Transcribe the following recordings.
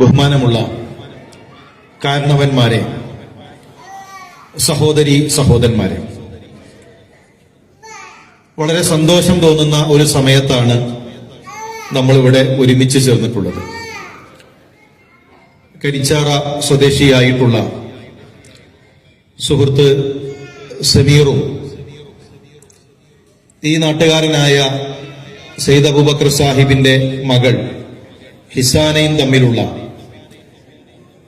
ബഹുമാനമുള്ള കാരണവന്മാരെ സഹോദരി സഹോദരന്മാരെ. വളരെ സന്തോഷം തോന്നുന്ന ഒരു സമയത്താണ് നമ്മളിവിടെ ഒരുമിച്ച് ചേർന്നിട്ടുള്ളത്. കരിച്ചാറ സ്വദേശിയായിട്ടുള്ള സുഹൃത്ത് സമീറും ഈ നാട്ടുകാരനായ സെയ്ദ് അബൂബക്കർ സാഹിബിന്റെ മകൾ ഹിസാനയും തമ്മിലുള്ള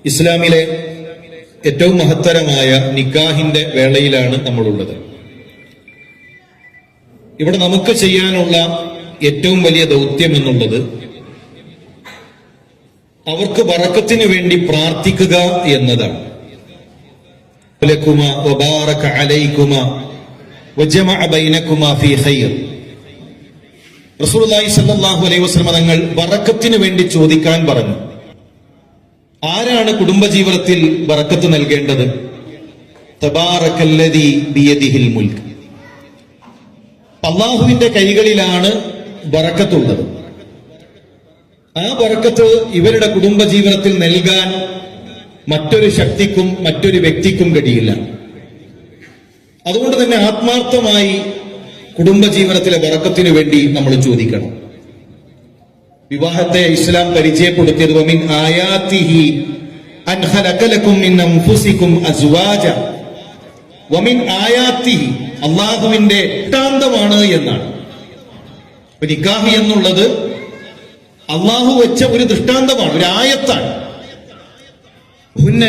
ഇസ്ലാമിലെ ഏറ്റവും മഹത്തരമായ നിക്കാഹിന്റെ വേളയിലാണ് നമ്മളുള്ളത്. ഇവിടെ നമുക്ക് ചെയ്യാനുള്ള ഏറ്റവും വലിയ ദൗത്യം എന്നുള്ളത് അവർക്ക് വറക്കത്തിന് വേണ്ടി പ്രാർത്ഥിക്കുക എന്നതാണ്. സ്വല്ലല്ലാഹു അലൈഹി വസല്ലം തങ്ങൾ ബറക്കത്തിന് വേണ്ടി ചോദിക്കാൻ പറഞ്ഞു. ആരാണ് കുടുംബജീവിതത്തിൽ വറക്കത്ത് നൽകേണ്ടത്? തബാറക്കല്ലദീ ബിയദിഹിൽ അള്ളാഹുവിന്റെ കൈകളിലാണ് വറക്കത്തുള്ളത്. ആ വറക്കത്ത് ഇവരുടെ കുടുംബജീവിതത്തിൽ നൽകാൻ മറ്റൊരു ശക്തിക്കും മറ്റൊരു വ്യക്തിക്കും കഴിയില്ല. അതുകൊണ്ട് തന്നെ ആത്മാർത്ഥമായി കുടുംബജീവിതത്തിലെ വറക്കത്തിനു വേണ്ടി നമ്മൾ ചോദിക്കണം. വിവാഹത്തെ ഇസ്ലാം പരിചയപ്പെടുത്തിയത് ആയാത്തിഹി അൻ അസ്വാജ. വമിൻ അള്ളാഹുവിന്റെ ദൃഷ്ടാന്തമാണ് എന്നാണ്. നിക്കാഹ് എന്നുള്ളത് അള്ളാഹു വെച്ച ഒരു ദൃഷ്ടാന്തമാണ് ഒരു ആയത്താണ്. ഹുന്ന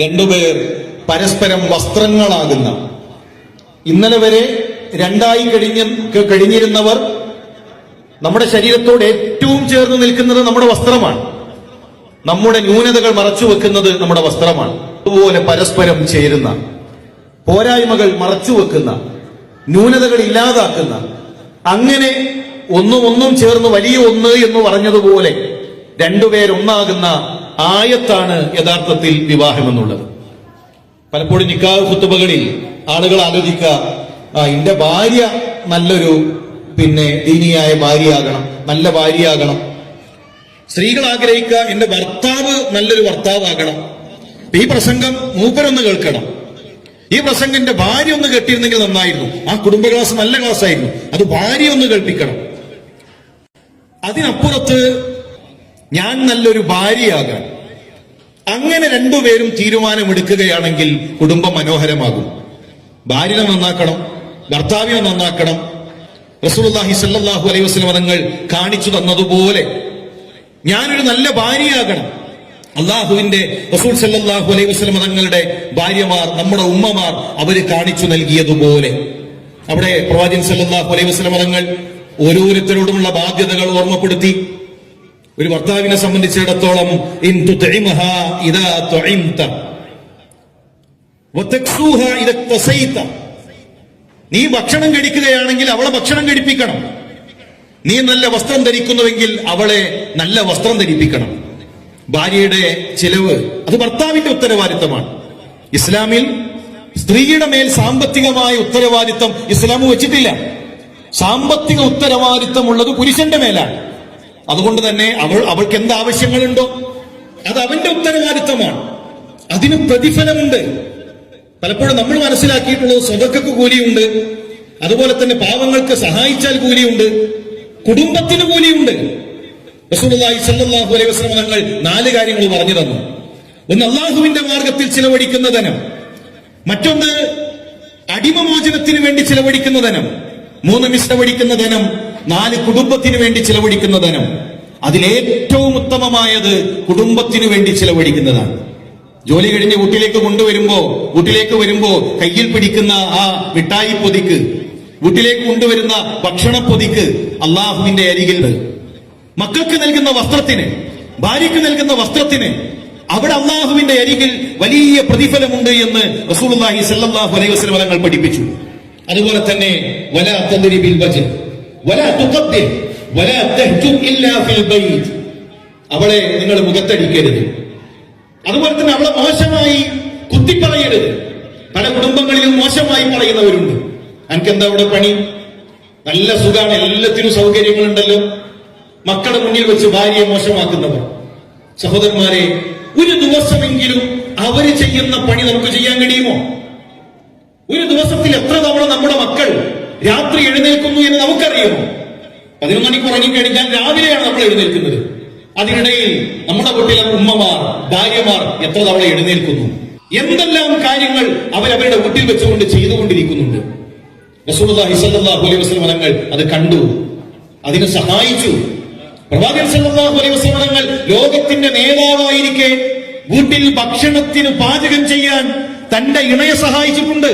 രണ്ടുപേർ പരസ്പരം വസ്ത്രങ്ങളാകുന്ന. ഇന്നലെ വരെ രണ്ടായി കഴിഞ്ഞ കഴിഞ്ഞിരുന്നവർ നമ്മുടെ ശരീരത്തോട് ഏറ്റവും ചേർന്ന് നിൽക്കുന്നത് നമ്മുടെ വസ്ത്രമാണ്. നമ്മുടെ ന്യൂനതകൾ മറച്ചു വെക്കുന്നത് നമ്മുടെ വസ്ത്രമാണ്. അതുപോലെ പരസ്പരം ചേരുന്ന പോരായ്മകൾ മറച്ചു വെക്കുന്ന ന്യൂനതകൾ ഇല്ലാതാക്കുന്ന അങ്ങനെ ഒന്നും ഒന്നും ചേർന്ന് വലിയ ഒന്ന് എന്ന് പറഞ്ഞതുപോലെ രണ്ടുപേരൊന്നാകുന്ന ആയത്താണ് യഥാർത്ഥത്തിൽ വിവാഹമെന്നുള്ളത്. പലപ്പോഴും നിക്കാഹ് കുത്തുബകളിൽ ആളുകൾ ആലോചിക്കുക ആ എന്റെ ഭാര്യ നല്ലൊരു പിന്നെ ദീനിയായ ഭാര്യയാകണം നല്ല ഭാര്യയാകണം. സ്ത്രീകൾ ആഗ്രഹിക്കുക എന്റെ ഭർത്താവ് നല്ലൊരു ഭർത്താവാകണം. ഈ പ്രസംഗം മൂപ്പരൊന്ന് കേൾക്കണം. ഈ പ്രസംഗം എന്റെ ഭാര്യ ഒന്ന് കെട്ടിയിരുന്നെങ്കിൽ നന്നായിരുന്നു. ആ കുടുംബ ക്ലാസ് നല്ല ക്ലാസ് ആയിരുന്നു അത് ഭാര്യ ഒന്ന് കേൾപ്പിക്കണം. അതിനപ്പുറത്ത് ഞാൻ നല്ലൊരു ഭാര്യയാകാൻ അങ്ങനെ രണ്ടുപേരും തീരുമാനമെടുക്കുകയാണെങ്കിൽ കുടുംബം മനോഹരമാകും. ഭാര്യനെ നന്നാക്കണം. ഭർത്താവിനെ നന്നാക്കണം. റസൂലുള്ളാഹി സല്ലാഹു അലൈഹി വസ്ലം തങ്ങൾ കാണിച്ചു തന്നതുപോലെ ഞാനൊരു നല്ല ഭാര്യയാകണം. അള്ളാഹുവിന്റെ റസൂൽ സല്ലാഹു അലൈഹി വസ്ലം തങ്ങളുടെ ഭാര്യമാർ നമ്മുടെ ഉമ്മമാർ അവർ കാണിച്ചു നൽകിയതുപോലെ. അവിടെ പ്രവാചകൻ സല്ലാഹു അലൈഹി വസ്ലം തങ്ങൾ ഓരോരുത്തരോടുമുള്ള ബാധ്യതകൾ ഓർമ്മപ്പെടുത്തി. ഒരു ഭർത്താവിനെ സംബന്ധിച്ചിടത്തോളം ഇൻ നീ ഭക്ഷണം കഴിക്കുകയാണെങ്കിൽ അവളെ ഭക്ഷണം കഴിപ്പിക്കണം. നീ നല്ല വസ്ത്രം ധരിക്കുന്നുവെങ്കിൽ അവളെ നല്ല വസ്ത്രം ധരിപ്പിക്കണം. ഭാര്യയുടെ ചിലവ് അത് ഭർത്താവിന്റെ ഉത്തരവാദിത്തമാണ്. ഇസ്ലാമിൽ സ്ത്രീയുടെ മേൽ സാമ്പത്തികമായ ഉത്തരവാദിത്തം ഇസ്ലാം വെച്ചിട്ടില്ല. സാമ്പത്തിക ഉത്തരവാദിത്തം ഉള്ളത് പുരുഷന്റെ മേലാണ്. അതുകൊണ്ട് തന്നെ അവൾ അവൾക്ക് എന്ത് ആവശ്യങ്ങളുണ്ടോ അത് അവന്റെ ഉത്തരവാദിത്തമാണ്. അതിന് പ്രതിഫലമുണ്ട്. പലപ്പോഴും നമ്മൾ മനസ്സിലാക്കിയിട്ടുള്ളത് സ്വതക്കക്ക് കൂലിയുണ്ട്. അതുപോലെ തന്നെ പാവങ്ങൾക്ക് സഹായിച്ചാൽ കൂലിയുണ്ട്. കുടുംബത്തിന് കൂലിയുണ്ട്. റസൂലുള്ളാഹി അലൈഹി വസല്ലം നാല് കാര്യങ്ങൾ പറഞ്ഞു തന്നു. ഒന്ന് അള്ളാഹുവിന്റെ മാർഗത്തിൽ ചിലവഴിക്കുന്ന ധനം. മറ്റൊന്ന് അടിമമോചനത്തിന് വേണ്ടി ചിലവഴിക്കുന്ന ധനം. മൂന്ന് മിശ്രവഴിക്കുന്ന ധനം. നാല് കുടുംബത്തിന് വേണ്ടി ചിലവഴിക്കുന്ന ധനം. അതിലേറ്റവും ഉത്തമമായത് കുടുംബത്തിന് വേണ്ടി ചിലവഴിക്കുന്നതാണ്. ജോലി കഴിഞ്ഞ് വീട്ടിലേക്ക് കൊണ്ടുവരുമ്പോ വീട്ടിലേക്ക് വരുമ്പോ കയ്യിൽ പിടിക്കുന്ന ആ മിഠായി പൊതിക്ക് വീട്ടിലേക്ക് കൊണ്ടുവരുന്ന ഭക്ഷണ പൊതിക്ക് അള്ളാഹുവിന്റെ അരികിൽ മക്കൾക്ക് നൽകുന്ന വസ്ത്രത്തിന് ഭാര്യയ്ക്ക് നൽകുന്ന വസ്ത്രത്തിന് അവിടെ അള്ളാഹുവിന്റെ അരികിൽ വലിയ പ്രതിഫലമുണ്ട് എന്ന് റസൂലുള്ളാഹി സല്ലല്ലാഹു അലൈഹി വസല്ലം തങ്ങൾ പഠിപ്പിച്ചു. അതുപോലെ തന്നെ അവളെ നിങ്ങൾ മുഖത്തടിക്കരുത്. അതുപോലെ തന്നെ അവളെ മോശമായി കുത്തിക്കളയരുത്. പല കുടുംബങ്ങളിലും മോശമായി പറയുന്നവരുണ്ട്. എനിക്ക് എന്താ അവിടെ പണി? നല്ല സുഖമാണ് എല്ലാത്തിനും സൗകര്യങ്ങളുണ്ടല്ലോ. മക്കളുടെ മുന്നിൽ വെച്ച് ഭാര്യയെ മോശമാക്കുന്നവർ. സഹോദരന്മാരെ ഒരു ദിവസമെങ്കിലും അവർ ചെയ്യുന്ന പണി നമുക്ക് ചെയ്യാൻ കഴിയുമോ? ഒരു ദിവസത്തിൽ എത്ര തവണ നമ്മുടെ മക്കൾ രാത്രി എഴുന്നേൽക്കുന്നു എന്ന് നമുക്കറിയുമോ? പതിനൊന്ന് മണിക്ക് ഉറങ്ങിക്കഴിഞ്ഞാൽ രാവിലെയാണ് നമ്മൾ എഴുന്നേൽക്കുന്നത്. അതിനിടയിൽ നമ്മുടെ വീട്ടിലെ ഉമ്മമാർ ഭാര്യമാർ എത്ര തവണ എഴുന്നേൽക്കുന്നു? എന്തെല്ലാം കാര്യങ്ങൾ അവരവരുടെ വീട്ടിൽ വെച്ചുകൊണ്ട് ചെയ്തുകൊണ്ടിരിക്കുന്നുണ്ട്? റസൂലുള്ളാഹി അലൈഹി വസല്ലം അത് കണ്ടു അതിനെ സഹായിച്ചു. പ്രവാചകൻ സല്ലല്ലാഹു അലൈഹി വസല്ലം ലോകത്തിന്റെ നേതാവായിരിക്കെ വീട്ടിൽ ഭക്ഷണത്തിന് പാചകം ചെയ്യാൻ തന്റെ ഇണയെ സഹായിച്ചിട്ടുണ്ട്.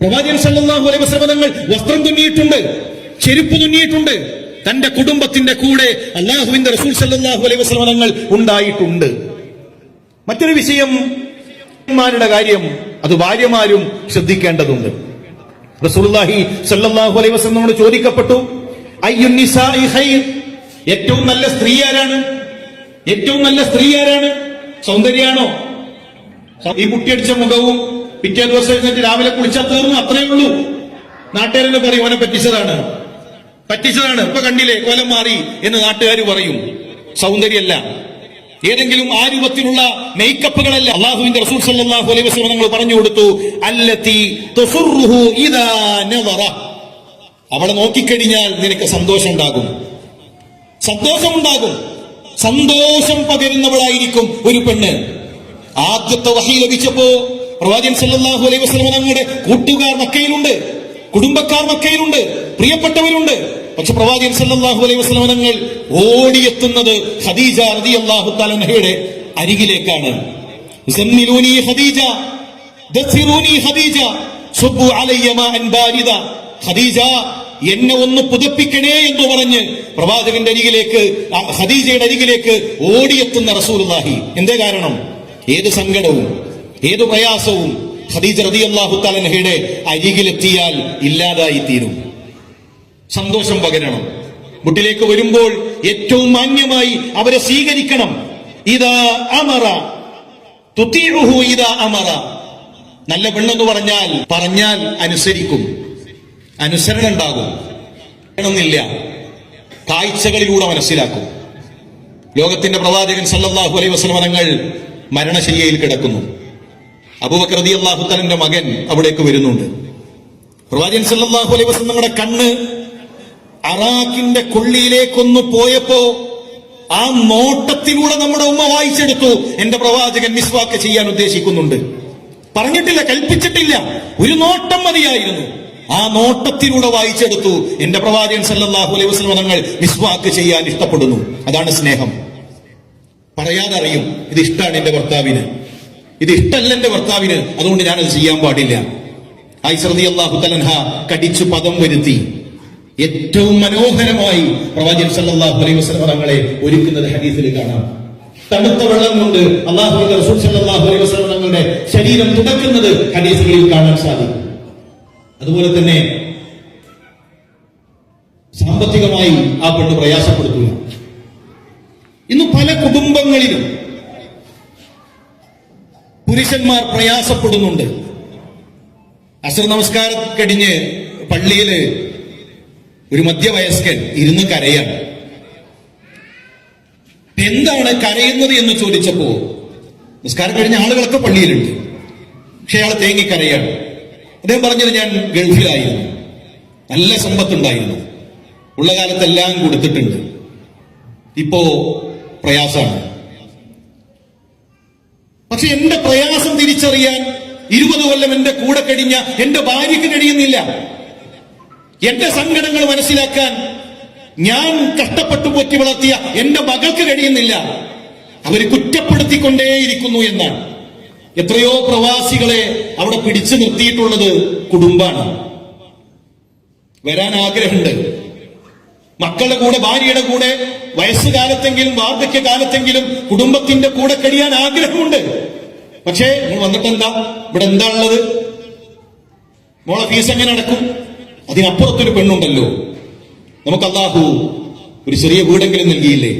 പ്രവാചകൻ സല്ലല്ലാഹു അലൈഹി വസല്ലം വസ്ത്രം തുന്നിയിട്ടുണ്ട് ചെരുപ്പ് തുന്നിയിട്ടുണ്ട്. തന്റെ കുടുംബത്തിന്റെ കൂടെ അള്ളാഹുവിന്റെ റസൂൽ സല്ലാഹു അലൈഹി വസ്ലമനങ്ങൾ ഉണ്ടായിട്ടുണ്ട്. മറ്റൊരു വിഷയം രുടെ കാര്യം അത് ഭാര്യമാരും ശ്രദ്ധിക്കേണ്ടതുണ്ട്. റസൂലുള്ളാഹി സല്ലാഹു അലൈഹി വസ്ലമോട് ചോദിക്കപ്പെട്ടു ഏറ്റവും നല്ല സ്ത്രീ ആരാണ്? ഏറ്റവും നല്ല സ്ത്രീ ആരാണ്? സൗന്ദര്യാണോ? ഈ മുട്ടിയടിച്ച മുഖവും പിറ്റേ ദിവസം രാവിലെ കുളിച്ചാൽ തീർന്നു അത്രയേ ഉള്ളൂ. നാട്ടുകാരനെ പറയും അവനെ പറ്റിച്ചതാണ്. പറ്റിച്ചതാണ്. ഇപ്പൊ കണ്ടില്ലേ കോലം മാറി എന്ന് നാട്ടുകാർ പറയും. സൗന്ദര്യമല്ല. ഏതെങ്കിലും ആ രൂപത്തിലുള്ള മേക്കപ്പുകളല്ല അള്ളാഹുവിന്റെ റസൂൽ സല്ലല്ലാഹു അലൈഹി വസല്ലം നമ്മൾ പറഞ്ഞു കൊടുത്തു. അല്ലത്തി തുസുറുഹു ഇദാ നദറ അവളെ നോക്കിക്കഴിഞ്ഞാൽ നിനക്ക് സന്തോഷം ഉണ്ടാകും സന്തോഷം ഉണ്ടാകും സന്തോഷം പകരുന്നവളായിരിക്കും ഒരു പെണ്ണ്. ആദ്യത്തെ വഹി ലഭിച്ചപ്പോ പ്രവാചകൻ സല്ലല്ലാഹു അലൈഹി വസല്ലം തങ്ങളുടെ കൂട്ടുകാർ മക്കയിലുണ്ട്. കുടുംബക്കാർ മക്കയിലുണ്ട് പ്രിയപ്പെട്ടവരുണ്ട്. പക്ഷെ പ്രവാചകൻ സല്ലാഹു അലൈഹി വസ്ലമനങ്ങൾ ഓടിയെത്തുന്നത് ഖദീജ അള്ളാഹു തലഹയുടെ അരികിലേക്കാണ്. ഖദീജ ഖദീജ ഖദീജ എന്നെ ഒന്ന് പുതപ്പിക്കണേ എന്ന് പറഞ്ഞ് പ്രവാചകന്റെ അരികിലേക്ക് ഖദീജയുടെ അരികിലേക്ക് ഓടിയെത്തുന്ന റസൂലുള്ളാഹി. എന്തേ കാരണം? ഏത് സങ്കടവും ഏത് പ്രയാസവും ഖദീജ റളിയല്ലാഹു തആലയുടെ അരികിലെത്തിയാൽ ഇല്ലാതായി തീരും. സന്തോഷം പകരണം. മുട്ടിലേക്ക് വരുമ്പോൾ ഏറ്റവും മാന്യമായി അവരെ സ്വീകരിക്കണം. ഇതാ അമറ അമറ. നല്ല പെണ്ണെന്ന് പറഞ്ഞാൽ പറഞ്ഞാൽ അനുസരിക്കും. അനുസരണ ഉണ്ടാകും. കാഴ്ചകളിലൂടെ മനസ്സിലാക്കും. ലോകത്തിന്റെ പ്രവാചകൻ സല്ലാഹു അലൈഹി തങ്ങൾ മരണശയ്യയിൽ കിടക്കുന്നു. അബൂബക്കർ റളിയല്ലാഹു തആലന്റെ മകൻ അവിടേക്ക് വരുന്നുണ്ട്. പ്രവാചകൻ സല്ലല്ലാഹു അലൈഹി വസല്ലം നമ്മുടെ കണ്ണ് അറാഖിന്റെ കൊള്ളിയിലേക്കൊന്ന് പോയപ്പോ ആ നോട്ടത്തിലൂടെ നമ്മുടെ ഉമ്മ വായിച്ചെടുത്തു. എന്റെ പ്രവാചകൻ മിസ്വാക്ക് ചെയ്യാൻ ഉദ്ദേശിക്കുന്നുണ്ട്. പറഞ്ഞിട്ടില്ല കൽപ്പിച്ചിട്ടില്ല. ഒരു നോട്ടം മതിയായിരുന്നു. ആ നോട്ടത്തിലൂടെ വായിച്ചെടുത്തു. എന്റെ പ്രവാചകൻ സല്ലാഹു അലൈഹി വസ്ലം തങ്ങൾ മിസ്വാക്ക് ചെയ്യാൻ ഇഷ്ടപ്പെടുന്നു. അതാണ് സ്നേഹം. പറയാതറിയും ഇത് ഇഷ്ടമാണ് എന്റെ ഭർത്താവിന്. ഇത് ഇഷ്ടമല്ല എന്റെ ഭർത്താവിന് അതുകൊണ്ട് ഞാനത് ചെയ്യാൻ പാടില്ല. അള്ളാഹു തലൻഹ കടിച്ചു പദം വരുത്തി. ഏറ്റവും മനോഹരമായി പ്രവാചകൻ സല്ലല്ലാഹു അലൈഹി വസല്ലം തങ്ങളെ ഒരുക്കുന്നത് ഹദീസിൽ കാണാം. തണുത്ത വെള്ളം കൊണ്ട് അള്ളാഹുവിന്റെ റസൂൽ സല്ലല്ലാഹു അലൈഹി വസല്ലം തങ്ങളുടെ ശരീരം തുടക്കുന്നത് ഹദീസുകളിൽ കാണാൻ സാധിക്കും. അതുപോലെ തന്നെ സാമ്പത്തികമായി ആ പെണ്ണ് പ്രയാസപ്പെടുത്തുക ഇന്ന് പല കുടുംബങ്ങളിലും പുരുഷന്മാർ പ്രയാസപ്പെടുന്നുണ്ട്. അസർ നമസ്കാരം കഴിഞ്ഞ് പള്ളിയിൽ ഒരു മധ്യവയസ്കൻ ഇരുന്ന് കരയാണ്. എന്താണ് കരയുന്നത് എന്ന് ചോദിച്ചപ്പോ നമസ്കാരം കഴിഞ്ഞ ആളുകളൊക്കെ പള്ളിയിലുണ്ട്. പക്ഷെ അയാൾ തേങ്ങി കരയാണ്. അദ്ദേഹം പറഞ്ഞത് ഞാൻ ഗൾഫിലായിരുന്നു. നല്ല സമ്പത്തുണ്ടായിരുന്നു. ഉള്ള കാലത്തെല്ലാം കൊടുത്തിട്ടുണ്ട്. ഇപ്പോ പ്രയാസമാണ്. പക്ഷെ എന്റെ പ്രയാസം തിരിച്ചറിയാൻ ഇരുപത് കൊല്ലം എന്റെ കൂടെ കഴിഞ്ഞ എന്റെ ഭാര്യയ്ക്ക് കഴിയുന്നില്ല. എന്റെ സങ്കടങ്ങൾ മനസ്സിലാക്കാൻ ഞാൻ കഷ്ടപ്പെട്ടു പോറ്റി വളർത്തിയ എന്റെ മകൾക്ക് കഴിയുന്നില്ല. അവർ കുറ്റപ്പെടുത്തിക്കൊണ്ടേയിരിക്കുന്നു എന്നാണ്. എത്രയോ പ്രവാസികളെ അവിടെ പിടിച്ചു നിർത്തിയിട്ടുള്ളത് കുടുംബാണ് വരാൻ ആഗ്രഹമുണ്ട്. മക്കളുടെ കൂടെ ഭാര്യയുടെ കൂടെ വയസ്സുകാലത്തെങ്കിലും വാർദ്ധക്യ കാലത്തെങ്കിലും കുടുംബത്തിന്റെ കൂടെ കഴിയാൻ ആഗ്രഹമുണ്ട്. പക്ഷേ നിങ്ങൾ വന്നിട്ടെന്താ? ഇവിടെ എന്താ ഉള്ളത്? മോളെ ഫീസ് എങ്ങനെ അടക്കും? അതിനപ്പുറത്തൊരു പെണ്ണുണ്ടല്ലോ. നമുക്ക് അള്ളാഹു ഒരു ചെറിയ വീടെങ്കിലും നൽകിയില്ലേ?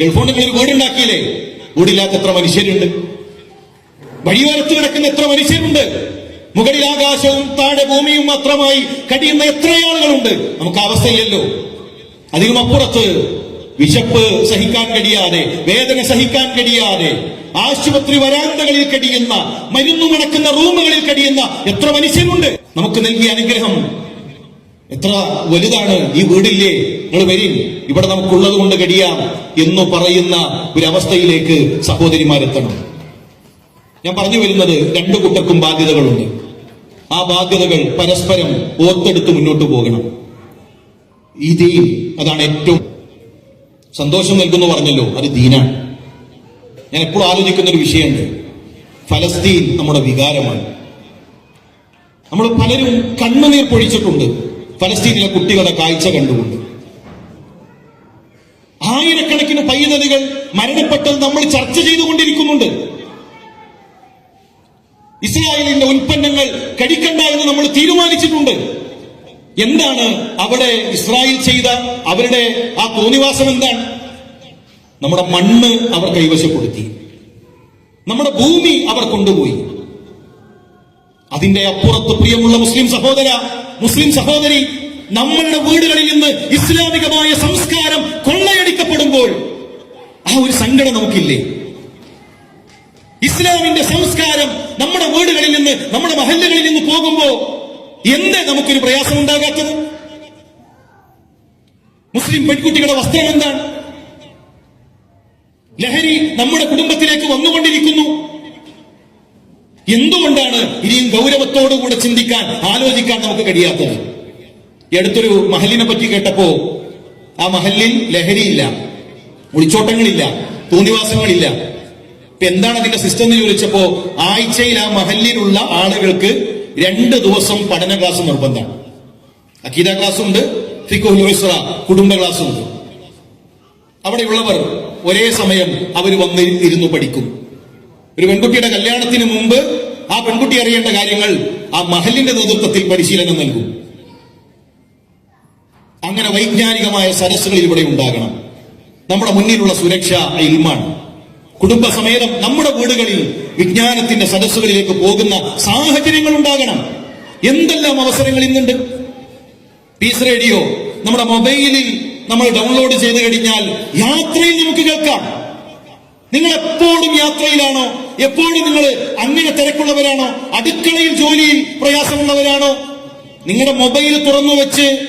നിങ്ങൾ ഒരു വീടുണ്ടാക്കിയില്ലേ? വീടില്ലാത്ത എത്ര മനുഷ്യരുണ്ട്? വഴിയോരത്ത് കിടക്കുന്ന എത്ര മനുഷ്യരുണ്ട്? മുകളിൽ ആകാശവും താഴെ ഭൂമിയും മാത്രമായി കഴിയുന്ന എത്ര ആളുകളുണ്ട്. നമുക്ക് അവസ്ഥയില്ലല്ലോ. അതിനും അപ്പുറത്ത് വിശപ്പ് സഹിക്കാൻ കഴിയാതെ വേദന സഹിക്കാൻ കഴിയാതെ ആശുപത്രി വരാന്തകളിൽ കഴിയുന്ന മരുന്നു മണക്കുന്ന റൂമുകളിൽ കഴിയുന്ന എത്ര മനുഷ്യരുണ്ട്. നമുക്ക് നൽകിയ അനുഗ്രഹം എത്ര വലുതാണ് ഈ വീടില്ലേ? നിങ്ങൾ വരും ഇവിടെ നമുക്കുള്ളത് കൊണ്ട് കഴിയാം എന്ന് പറയുന്ന ഒരു അവസ്ഥയിലേക്ക് സഹോദരിമാരെത്തണം. ഞാൻ പറഞ്ഞു വരുന്നത് രണ്ടു കൂട്ടർക്കും ബാധ്യതകളുണ്ട്. ആ ബാധ്യതകൾ പരസ്പരം ഓർത്തെടുത്ത് മുന്നോട്ട് പോകണം. ഈ ദീൻ അതാണ് ഏറ്റവും സന്തോഷം നൽകുന്നു പറഞ്ഞല്ലോ അത് ദീനാണ്. ഞാൻ എപ്പോഴും ആലോചിക്കുന്ന ഒരു വിഷയമുണ്ട്. ഫലസ്തീൻ നമ്മുടെ വികാരമാണ്. നമ്മൾ പലരും കണ്ണുനീർ പൊഴിച്ചിട്ടുണ്ട്. ഫലസ്തീനിലെ കുട്ടികളുടെ കാഴ്ച കണ്ടുകൊണ്ട്. ആയിരക്കണക്കിന് പൈതലുകൾ മരണപ്പെട്ടത് നമ്മൾ ചർച്ച ചെയ്തുകൊണ്ടിരിക്കുന്നുണ്ട്. ഇസ്രായേലിന്റെ ഉൽപ്പന്നങ്ങൾ കഴിക്കണ്ട എന്ന് നമ്മൾ തീരുമാനിച്ചിട്ടുണ്ട്. എന്താണ് അവിടെ ഇസ്രായേൽ ചെയ്ത അവരുടെ ആ തോന്നിവാസം എന്താണ്? നമ്മുടെ മണ്ണ് അവർ കൈവശപ്പെടുത്തി. നമ്മുടെ ഭൂമി അവർ കൊണ്ടുപോയി. അതിന്റെ അപ്പുറത്ത് പ്രിയമുള്ള മുസ്ലിം സഹോദര മുസ്ലിം സഹോദരി നമ്മളുടെ വീടുകളിൽ നിന്ന് ഇസ്ലാമികമായ സംസ്കാരം കൊള്ളയടിക്കപ്പെടുമ്പോൾ ആ ഒരു സങ്കടം നമുക്കില്ലേ? ഇസ്ലാമിന്റെ സംസ്കാരം നമ്മുടെ വീടുകളിൽ നിന്ന് നമ്മുടെ മഹല്ലുകളിൽ നിന്ന് പോകുമ്പോ എന്ത് നമുക്കൊരു പ്രയാസം ഉണ്ടാകാത്തത് മുസ്ലിം പെൺകുട്ടികളുടെ വസ്ത്രം എന്താണ്? ലഹരി നമ്മുടെ കുടുംബത്തിലേക്ക് വന്നുകൊണ്ടിരിക്കുന്നു. എന്തുകൊണ്ടാണ് ഇനിയും ഗൗരവത്തോടുകൂടെ ചിന്തിക്കാൻ ആലോചിക്കാൻ നമുക്ക് കഴിയാത്തത്? അടുത്തൊരു മഹലിനെ പറ്റി കേട്ടപ്പോ ആ മഹലിൽ ലഹരിയില്ല ഒളിച്ചോട്ടങ്ങളില്ല തോന്നിവാസങ്ങളില്ല. ഇപ്പൊ എന്താണ് അതിന്റെ സിസ്റ്റം എന്ന് ചോദിച്ചപ്പോ ആഴ്ചയിൽ ആ മഹല്ലിലുള്ള ആളുകൾക്ക് രണ്ട് ദിവസം പഠന ക്ലാസ് നിർബന്ധമാണ്. അഖീദ ക്ലാസ് ഉണ്ട് കുടുംബ ക്ലാസ് ഉണ്ട്. അവിടെയുള്ളവർ ഒരേ സമയം അവർ വന്ന് ഇരുന്ന് പഠിക്കും. ഒരു പെൺകുട്ടിയുടെ കല്യാണത്തിന് മുമ്പ് ആ പെൺകുട്ടി അറിയേണ്ട കാര്യങ്ങൾ ആ മഹലിന്റെ നേതൃത്വത്തിൽ പരിശീലനം നൽകും. അങ്ങനെ വൈജ്ഞാനികമായ സരസ്സുകൾ ഇവിടെ ഉണ്ടാകണം. നമ്മുടെ മുന്നിലുള്ള സുരക്ഷ ഇൽമാണ്. കുടുംബസമേതം നമ്മുടെ വീടുകളിൽ വിജ്ഞാനത്തിന്റെ സദസ്സുകളിലേക്ക് പോകുന്ന സാഹചര്യങ്ങൾ ഉണ്ടാകണം എന്തെല്ലാം അവസരങ്ങൾ ഇന്നുണ്ട്? പീസ് റേഡിയോ നമ്മുടെ മൊബൈലിൽ നമ്മൾ ഡൗൺലോഡ് ചെയ്ത് കഴിഞ്ഞാൽ യാത്രയിൽ നമുക്ക് കേൾക്കാം. നിങ്ങൾ എപ്പോഴും യാത്രയിലാണോ? എപ്പോഴും നിങ്ങൾ അങ്ങനെ തിരക്കുള്ളവരാണോ? അടുക്കളയിൽ ജോലിയിൽ പ്രയാസമുള്ളവരാണോ? നിങ്ങളുടെ മൊബൈൽ തുറന്നു വെച്ച്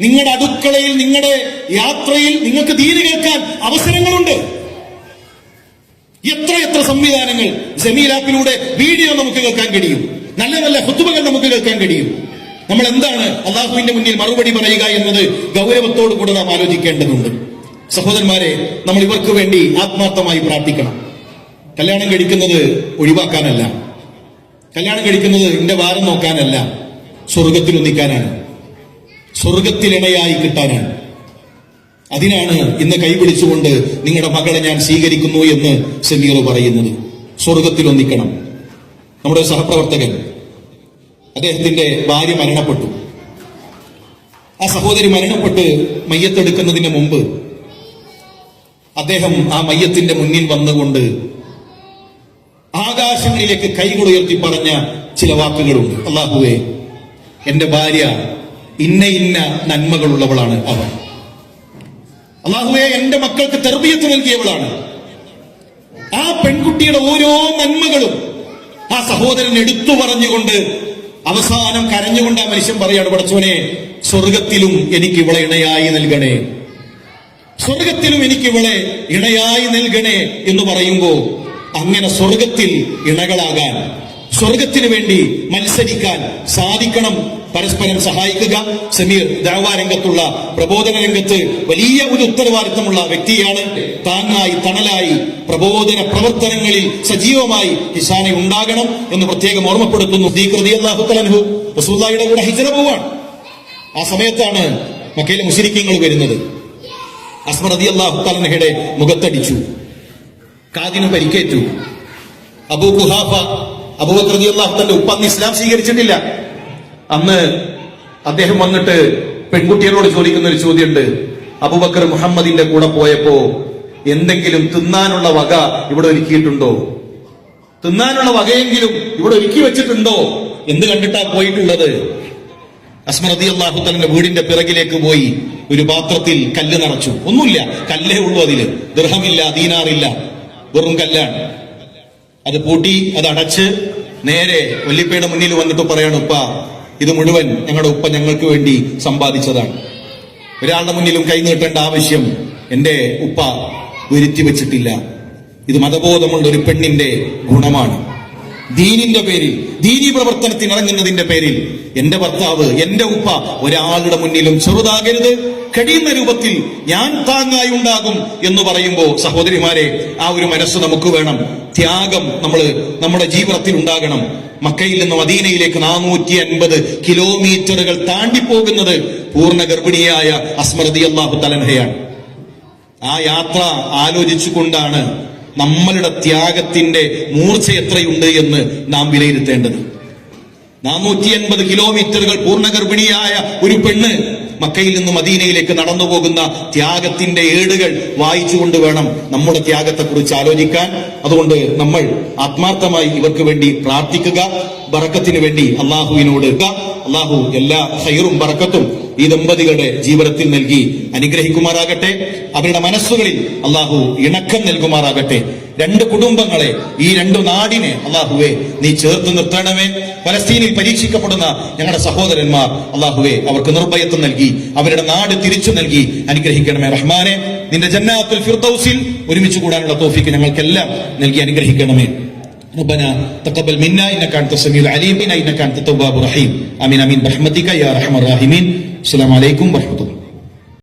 നിങ്ങളുടെ അടുക്കളയിൽ നിങ്ങളുടെ യാത്രയിൽ നിങ്ങൾക്ക് ദീന് കേൾക്കാൻ അവസരങ്ങളുണ്ട്. എത്ര എത്ര സംവിധാനങ്ങൾ ജമീൽ ആപ്പിലൂടെ വീഡിയോ നമുക്ക് കേൾക്കാൻ കഴിയും. നല്ല നല്ല ഹുത്തുബകൾ നമുക്ക് കേൾക്കാൻ കഴിയും. നമ്മൾ എന്താണ് അള്ളാഹുവിന്റെ മുന്നിൽ മറുപടി പറയുക എന്നത് ഗൗരവത്തോടു കൂടെ നാം ആലോചിക്കേണ്ടതുണ്ട്. സഹോദരന്മാരെ നമ്മൾ ഇവർക്ക് വേണ്ടി ആത്മാർത്ഥമായി പ്രാർത്ഥിക്കണം. കല്യാണം കഴിക്കുന്നത് ഒഴിവാക്കാനല്ല. കല്യാണം കഴിക്കുന്നത് എന്റെ വാരം നോക്കാനല്ല. സ്വർഗത്തിൽ ഒന്നിക്കാനാണ്. സ്വർഗത്തിലിണയായി കിട്ടാനാണ്. അതിനാണ് ഇന്ന് കൈപിടിച്ചുകൊണ്ട് നിങ്ങളുടെ മകളെ ഞാൻ സ്വീകരിക്കുന്നു എന്ന് സെമീർ പറയുന്നത്. സ്വർഗത്തിൽ ഒന്നിക്കണം. നമ്മുടെ സഹപ്രവർത്തകൻ അദ്ദേഹത്തിന്റെ ഭാര്യ മരണപ്പെട്ടു. ആ സഹോദരി മരണപ്പെട്ട് മയ്യത്തെടുക്കുന്നതിന് മുമ്പ് അദ്ദേഹം ആ മയ്യത്തിന്റെ മുന്നിൽ വന്നുകൊണ്ട് ആകാശങ്ങളിലേക്ക് കൈകളുയർത്തി പറഞ്ഞ ചില വാക്കുകളുണ്ട്. അള്ളാഹുവേ എന്റെ ഭാര്യ ഇന്ന ഇന്ന നന്മകളുള്ളവളാണ് അവൾ. അള്ളാഹുവെ എന്റെ മക്കൾക്ക് തെർബിയത്ത് നൽകിയവളാണ്. ആ പെൺകുട്ടിയുടെ ഓരോ നന്മകളും ആ സഹോദരൻ എടുത്തു പറഞ്ഞുകൊണ്ട് അവസാനം കരഞ്ഞുകൊണ്ട് ആ മനുഷ്യൻ പറയാണ് പടച്ചോനെ സ്വർഗത്തിലും എനിക്ക് ഇവളെ ഇണയായി നൽകണേ. സ്വർഗത്തിലും എനിക്ക് ഇവളെ ഇണയായി നൽകണേ എന്ന് പറയുമ്പോ അങ്ങനെ സ്വർഗത്തിൽ ഇണകളാകാൻ സ്വർഗത്തിന് വേണ്ടി മത്സരിക്കാൻ സാധിക്കണം പരസ്പരം സഹായിക്കുക. സമീർ ദാവാ രംഗത്തുള്ള പ്രബോധന രംഗത്ത് വലിയ ഒരു ഉത്തരവാദിത്തമുള്ള വ്യക്തിയാണ്. താങ്ങായി തണലായി പ്രബോധന പ്രവർത്തനങ്ങളിൽ സജീവമായി കിസാനെ ഉണ്ടാകണം എന്ന് പ്രത്യേകം ഓർമ്മപ്പെടുത്തുന്നു ദീകൃതി കൂടെ ഹിജറ പോവാണ്. ആ സമയത്താണ് മക്കയിലെ മുസ്ലിക്കങ്ങൾ വരുന്നത്. അസ്മർ തലൻഹയുടെ മുഖത്തടിച്ചു. കാതിന് പരിക്കേറ്റു. അബൂ കുഹാഫ അബൂബക്കർ റതി അള്ളാഹു തന്റെ ഉപ്പന്ന് ഇസ്ലാം സ്വീകരിച്ചിട്ടില്ല. അന്ന് അദ്ദേഹം വന്നിട്ട് പെൺകുട്ടികളോട് ചോദിക്കുന്ന ഒരു ചോദ്യമുണ്ട്. അബുബക്കർ മുഹമ്മദിന്റെ കൂടെ പോയപ്പോ എന്തെങ്കിലും തിന്നാനുള്ള വക ഇവിടെ ഒരുക്കിയിട്ടുണ്ടോ? തിന്നാനുള്ള വകയെങ്കിലും ഇവിടെ ഒരുക്കി വെച്ചിട്ടുണ്ടോ? എന്ത് കണ്ടിട്ടാ പോയിട്ടുള്ളത്? അസ്മറതി അള്ളാഹു തന്റെ വീടിന്റെ പിറകിലേക്ക് പോയി ഒരു പാത്രത്തിൽ കല്ല് നിറച്ചു. ഒന്നുമില്ല കല്ലേ ഉള്ളൂ അതിൽ. ദൃഹമില്ല ദീനാറില്ല. വെറും കല്ലാണ്. അത് പൂട്ടി അത് അടച്ച് നേരെ വല്ലിപ്പയുടെ മുന്നിൽ വന്നിട്ട് പറയാണ് ഇത് മുഴുവൻ ഞങ്ങളുടെ ഉപ്പ ഞങ്ങൾക്ക് വേണ്ടി സമ്പാദിച്ചതാണ്. ഒരാളുടെ മുന്നിലും കൈനീട്ടേണ്ട ആവശ്യം എന്റെ ഉപ്പ വരുത്തി വെച്ചിട്ടില്ല. ഇത് മതബോധമുള്ള ഒരു പെണ്ണിന്റെ ഗുണമാണ്. ദീനിന്റെ പേരിൽ ദീനി പ്രവർത്തനത്തിന് ഇറങ്ങുന്നതിന്റെ പേരിൽ എന്റെ ഭർത്താവ് എന്റെ ഉപ്പ ഒരാളുടെ മുന്നിലും ചെറുതാകരുത്. കഴിയുന്ന രൂപത്തിൽ ഞാൻ താങ്ങായി ഉണ്ടാകും എന്ന് പറയുമ്പോൾ സഹോദരിമാരെ ആ ഒരു മനസ്സ് നമുക്ക് വേണം. ത്യാഗം നമ്മൾ നമ്മുടെ ജീവിതത്തിൽ ഉണ്ടാകണം. മക്കയിൽ നിന്ന് മദീനയിലേക്ക് നാനൂറ്റി അൻപത് കിലോമീറ്ററുകൾ താണ്ടിപ്പോകുന്നത് പൂർണ ഗർഭിണിയായ അസ്മൃതി അള്ളാഹു തലൻഹയാണ് ആ യാത്ര ആലോചിച്ചുകൊണ്ടാണ് നമ്മളുടെ ത്യാഗത്തിന്റെ മൂർച്ച എത്രയുണ്ട് എന്ന് നാം വിലയിരുത്തേണ്ടത്. നാനൂറ്റി എൺപത് കിലോമീറ്ററുകൾ പൂർണഗർഭിണിയായ ഒരു പെണ്ണ് മക്കയിൽ നിന്ന് മദീനയിലേക്ക് നടന്നു പോകുന്ന ത്യാഗത്തിന്റെ ഏടുകൾ വായിച്ചുകൊണ്ട് വേണം നമ്മുടെ ത്യാഗത്തെക്കുറിച്ച് ആലോചിക്കാൻ. അതുകൊണ്ട് നമ്മൾ ആത്മാർത്ഥമായി ഇവർക്ക് വേണ്ടി പ്രാർത്ഥിക്കുക. ബറക്കത്തിന് വേണ്ടി അള്ളാഹുവിനോട് അള്ളാഹു എല്ലാ ഹൈറും ബറക്കത്തും ഈ ദമ്പതികളുടെ ജീവിതത്തിൽ നൽകി അനുഗ്രഹിക്കുമാറാകട്ടെ. അവരുടെ മനസ്സുകളിൽ അള്ളാഹു ഇണക്കം നൽകുമാറാകട്ടെ. രണ്ട് കുടുംബങ്ങളെ ഈ രണ്ടു നാടിനെ അള്ളാഹുവെ നീ ചേർത്ത് നിർത്തണമേ. പലസ്തീനിൽ പരീക്ഷിക്കപ്പെടുന്ന ഞങ്ങളുടെ സഹോദരന്മാർ അള്ളാഹുവെ അവർക്ക് നിർഭയത്വം നൽകി അവരുടെ നാട് തിരിച്ചു നൽകി അനുഗ്രഹിക്കണമേ റഹ്മാനെ. നിന്റെ ജന്നാത്തുൽ ഫിർദൌസിൽ ഒരുമിച്ച് കൂടാനുള്ള തോഫിക്ക് ഞങ്ങൾക്കെല്ലാം നൽകി അനുഗ്രഹിക്കണമേ. ربنا تقبل منا انك انت السميع العليم انك انت التواب الرحيم امين امين برحمتك يا ارحم الراحمين السلام عليكم ورحمه الله